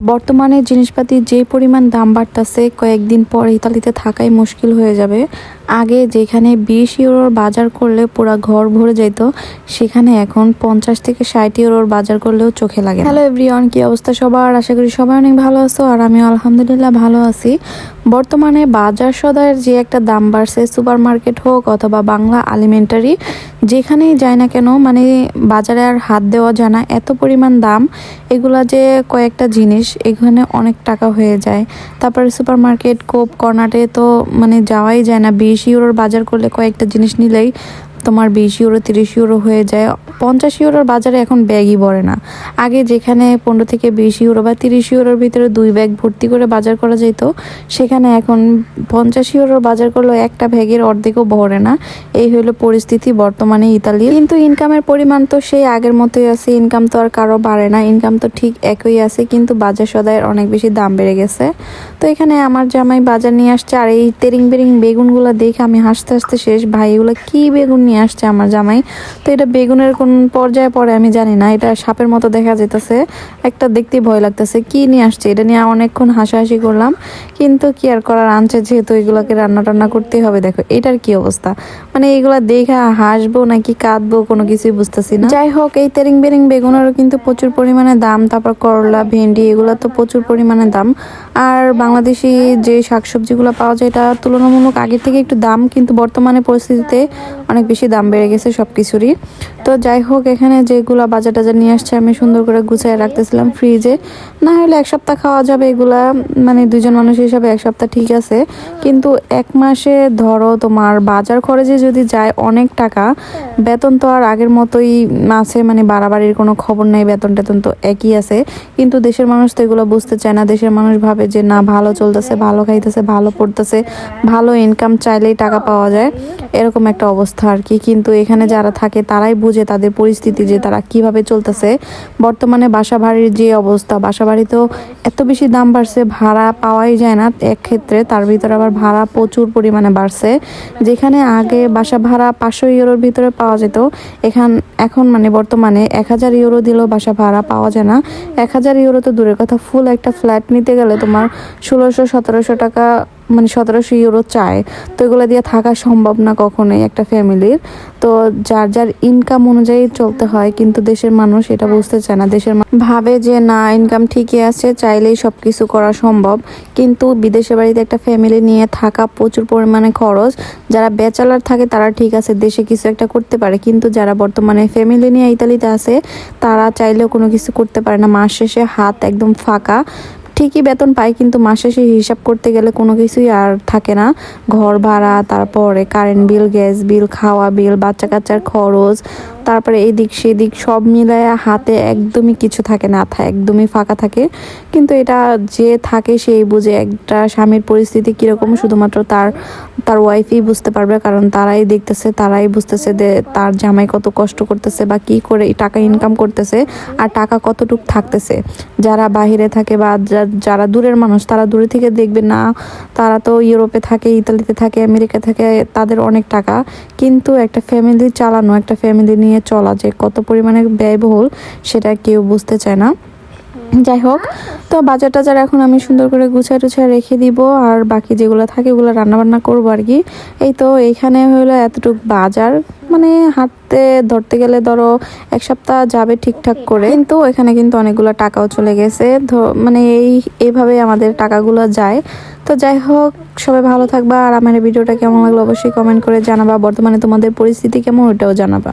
বর্তমানে জিনিসপাতির যে পরিমাণ দাম বাড়তেছে কয়েকদিন পর ইতালিতে থাকাই মুশকিল হয়ে যাবে। আগে যেখানে বিশ ইউরোর বাজার করলে পুরো ঘর ভরে যেত সেখানে এখন পঞ্চাশ থেকে ষাট ইউরোর বাজার করলেও চোখে লাগে হ্যালো এভরিওয়ান, কি অবস্থা সবার? আশা করি সবাই অনেক ভালো আছো আর আমি আলহামদুলিল্লাহ ভালো আছি। বর্তমানে বাজার সদায়ের যে একটা দাম বাড়ছে সুপার মার্কেট হোক অথবা বাংলা আলিমেন্টারি, যেখানেই যায় না কেন মানে বাজারে আর হাত দেওয়া যায় না, এত পরিমাণ দাম, এগুলা যে কয়েকটা জিনিস, এখানে অনেক টাকা হয়ে যায়। তারপরে সুপার মার্কেট কোপ, কর্নাটে তো মানে যাওয়াই যায় না, বিশ ইউরোর বাজার করলে কয়েকটা জিনিস নিলেই তোমার বিশ ইউরো তিরিশ ইউরো হয়ে যায়। পঞ্চাশ ইউরোর বাজারে এখন ব্যাগই ভরে না। আগে যেখানে পনেরো থেকে বিশ ইউরো বা তিরিশ ইউরোর ভিতরে দুই ব্যাগ ভর্তি করে বাজার করা যেত, সেখানে এখন পঞ্চাশ ইউরোর বাজার করলেও একটা ব্যাগের অর্ধেকও ভরে না। এই হলো পরিস্থিতি বর্তমানে ইতালির। কিন্তু ইনকামের পরিমাণ তো সেই আগের মতোই আছে ইনকাম তো আর কারও বাড়ে না ইনকাম তো ঠিক একই আছে, কিন্তু বাজার সদায়ের অনেক বেশি দাম বেড়ে গেছে। তো এখানে আমার জামাই বাজার নিয়ে আসছে, আর এই তেরিং বেরিং বেগুনগুলো দেখে আমি হাসতে হাসতে শেষ, ভাই এগুলো কি বেগুন নিয়ে আসছে আমার জামাই। তো এটা বেগুনের কোন পর্যায়ে পড়ে আমি জানি না, এটা সাপের মতো দেখা যেতেছে। একটা দেখতে ভয় লাগতেছে, কি নিয়ে আসছে? এটা নিয়ে অনেকক্ষণ হাসাহাসি করলাম, কিন্তু কি আর করার আনছে যেহেতু এগুলোকে রান্না টান্না করতেই হবে। দেখো, এটার কি অবস্থা? মানে এগুলা দেখে হাসবো নাকি কাঁদবো কোনো কিছুই বুঝতেছি না। যাই হোক, এই তেরিং বেরিং বেগুনেরও কিন্তু প্রচুর পরিমাণে দাম, তারপর করলা, ভেন্ডি, এগুলো তো প্রচুর পরিমাণে দাম। আর বাংলাদেশি যে শাকসবজিগুলো পাওয়া যায়, এটা তুলনামূলক আগের থেকে একটু দাম, কিন্তু বর্তমানে পরিস্থিতিতে অনেক বেশি দাম বেড়ে গেছে সব কিছুরই তো যাই হোক, এখানে যেগুলো বাজার টাজার নিয়ে আসছে, আমি সুন্দর করে গুছিয়ে রাখতেছিলাম ফ্রিজে না হলে এক সপ্তাহ খাওয়া যাবে এগুলা মানে দুজন মানুষ হিসাবে এক সপ্তাহ ঠিক আছে। কিন্তু এক মাসে ধরো তোমার বাজার খরচে যদি যায় অনেক টাকা, বেতন তো আর আগের মতোই আছে মানে বাড়াবাড়ির কোনো খবর নেই, বেতন টেতন তো একই আছে। কিন্তু দেশের মানুষ তো এগুলো বুঝতে চায় না। দেশের মানুষ ভাবে যে, না, ভালো চলতেছে, ভালো খাইতেছে, ভালো পড়তেছে, ভালো ইনকাম চাইলেই টাকা পাওয়া যায়। এরকম একটা অবস্থা আর কি। কিন্তু এখানে যারা থাকে, তারাই বুঝে তাদের পরিস্থিতি, যে তারা কীভাবে চলতেছে। বর্তমানে বাসা ভাড়ির যে অবস্থা বাসা বাড়িতেও এত বেশি দাম বাড়ছে, ভাড়া পাওয়াই যায় না। এক ক্ষেত্রে তার ভিতরে আবার ভাড়া প্রচুর পরিমাণে বাড়ছে। যেখানে আগে বাসা ভাড়া পাঁচশো ইউরোর ভিতরে পাওয়া যেত, এখান, এখন মানে বর্তমানে এক হাজার ইউরো দিলেও বাসা ভাড়া পাওয়া যায় না। এক হাজার ইউরো তো দূরের কথা, ফুল একটা ফ্ল্যাট নিতে গেলে তোমার ষোলোশো সতেরোশো টাকা মানে সতেরোশো ইউরো চায়, তো এগুলো দিয়ে থাকা সম্ভব না কখনোই একটা ফ্যামিলির। তো যার যার ইনকাম অনুযায়ী চলতে হয়, কিন্তু দেশের মানুষ এটা বুঝতে চায় না। দেশের ভাবে যে না ইনকাম ঠিকই আছে, চাইলেই সব কিছু করা সম্ভব। কিন্তু বিদেশে বাড়িতে একটা ফ্যামিলি নিয়ে থাকা প্রচুর পরিমাণে খরচ। যারা ব্যাচেলার থাকে, তারা ঠিক আছে, দেশে কিছু একটা করতে পারে। কিন্তু যারা বর্তমানে ফ্যামিলি নিয়ে ইতালিতে আছে, তারা চাইলেও কোনো কিছু করতে পারে না। মাস শেষে হাত একদম ফাঁকা। ঠিকই বেতন পাই কিন্তু মাসে শেষে হিসাব করতে গেলে কোনো কিছুই আর থাকে না। ঘর ভাড়া, তারপরে কারেন্ট বিল গ্যাস বিল খাওয়া বিল বাচ্চা কাচ্চার খরচ তারপরে এদিক সেদিক সব মিলায় হাতে একদমই কিছু থাকে না একদমই ফাঁকা থাকে। কিন্তু এটা যে থাকে সেই বুঝে একটা স্বামীর পরিস্থিতি কীরকম, শুধুমাত্র তার তার ওয়াইফই বুঝতে পারবে, কারণ তারাই দেখতেছে, তারাই বুঝতেছে যে তার জামাই কত কষ্ট করতেছে বা কি করে টাকা ইনকাম করতেছে আর টাকা কতটুক থাকতেছে। যারা বাহিরে থাকে বা যারা দূরের মানুষ, তারা দূরে থেকে দেখবে, না, তারা তো ইউরোপে থাকে, ইতালিতে থাকে আমেরিকা থাকে, তাদের অনেক টাকা। কিন্তু একটা ফ্যামিলি চালানো, একটা ফ্যামিলি নিয়ে চলা যে কত পরিমাণে ব্যয়বহুল, সেটা কেউ বুঝতে চায় না। যাই হোক, তো বাজার টাজার এখন আমি সুন্দর করে গুছায় টুছায় রেখে দিব, আর বাকি যেগুলো থাকে ওগুলো রান্নাবান্না করব আর কি। এই তো এইখানে হলো এতটুক বাজার মানে হাঁটতে ধরতে গেলে ধরো এক সপ্তাহ যাবে ঠিকঠাক করে। কিন্তু এখানে কিন্তু অনেকগুলো টাকাও চলে গেছে মানে এই এইভাবে আমাদের টাকাগুলো যায়। তো যাই হোক, সবাই ভালো থাকবা, আর আমার ভিডিওটা কেমন লাগল অবশ্যই কমেন্ট করে জানাবা। বর্তমানে তোমাদের পরিস্থিতি কেমন ওটাও জানাবা।